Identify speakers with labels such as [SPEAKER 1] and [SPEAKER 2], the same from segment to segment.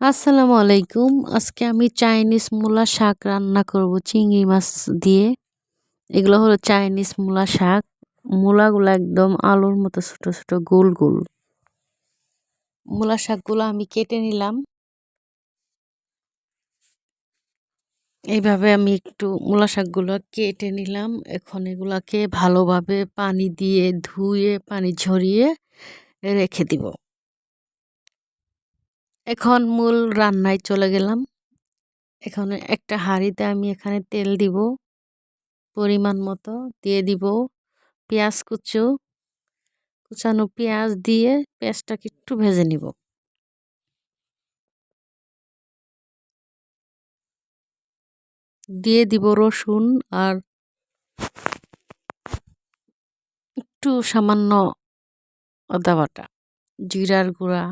[SPEAKER 1] আসসালামু আলাইকুম। আজকে আমি চাইনিজ মূলা শাক রান্না করব চিংড়ি মাছ দিয়ে। এগুলো হলো চাইনিজ মূলা শাক। মূলাগুলো একদম আলুর মতো ছোট ছোট গোল গোল। মূলা শাকগুলো আমি কেটে নিলাম। এইভাবে আমি একটু মূলা শাকগুলো কেটে নিলাম। এখন এগুলাকে ভালোভাবে পানি দিয়ে ধুয়ে, পানি ঝরিয়ে রেখে দিব। এখন মূল রান্নায় চলে গেলাম। এখানে একটা হাঁড়িতে আমি এখানে তেল দিব, পরিমাণ মতো দিয়ে দিব, পেঁয়াজ কুচো, কুচানো পেঁয়াজ দিয়ে পেঁয়াজটাকে একটু ভেজে নিব। দিয়ে দিব রসুন আর একটু সামান্য আদা বাটা, জিরার গুঁড়া।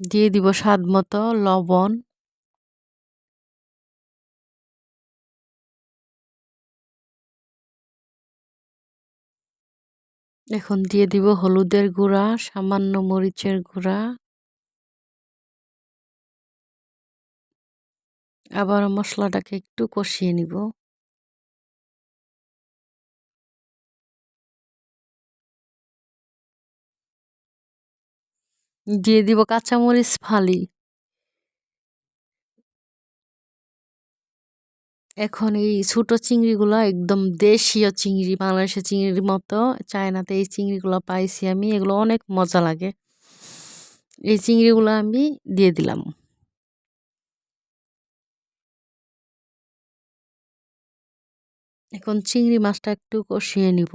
[SPEAKER 1] দিয়ে দিব স্বাদ মতো লবণ। এখন দিয়ে দিব হলুদের গুঁড়া, সামান্য মরিচের গুঁড়া। আবার মশলাটাকে একটু কষিয়ে নিব। দিয়ে দিব কাঁচামরিচ ফালি। এখন এই ছোটো চিংড়িগুলো একদম দেশীয় চিংড়ি, বাংলাদেশের চিংড়ির মতো, চায়নাতে এই চিংড়িগুলো পাইছি আমি, এগুলো অনেক মজা লাগে। এই চিংড়িগুলো আমি দিয়ে দিলাম। এখন চিংড়ি মাছটা একটু কষিয়ে নিব।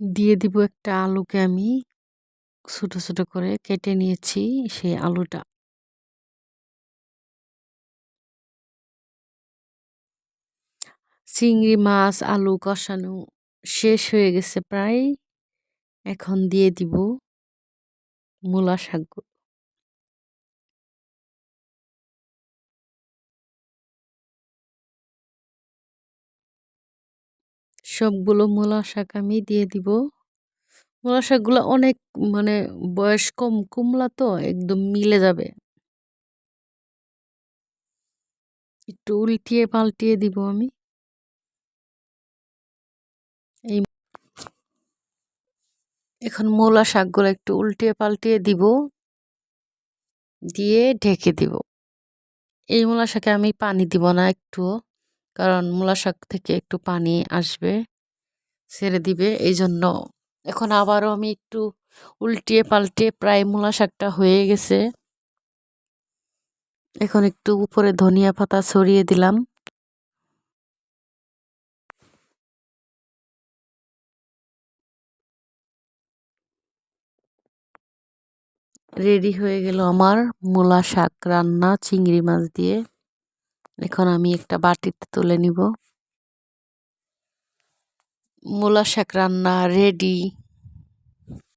[SPEAKER 1] দিয়ে দিব একটা আলুকে আমি ছোট ছোট করে কেটে নিয়েছি সেই আলুটা। চিংড়ি মাছ, আলু কষানো শেষ হয়ে গেছে প্রায়। এখন দিয়ে দিব মূলা শাক সবগুলো মূলা শাক আমি দিয়ে দিব। মূলা শাকগুলো অনেক মানে বয়স কম কুমলা তো একদম মিলে যাবে। একটু উল্টিয়ে পাল্টিয়ে দিব আমি। এই এখন মূলা শাকগুলো একটু উল্টিয়ে পাল্টিয়ে দিব। দিয়ে ঢেকে দিব। এই মূলা শাকে আমি পানি দিব না একটুও, কারণ মূলা শাক থেকে একটু পানি আসবে। ছেড়ে দিবে এই জন্য এখন আবারও আমি একটু উল্টিয়ে পাল্টিয়ে প্রায় মূলা শাকটা হয়ে গেছে। এখন একটু উপরে ধনিয়া পাতা ছড়িয়ে দিলাম। রেডি হয়ে গেল আমার মূলা শাক রান্না চিংড়ি মাছ দিয়ে। এখন আমি একটা বাটিতে তুলে নিব। মূলা শাক রান্না রেডি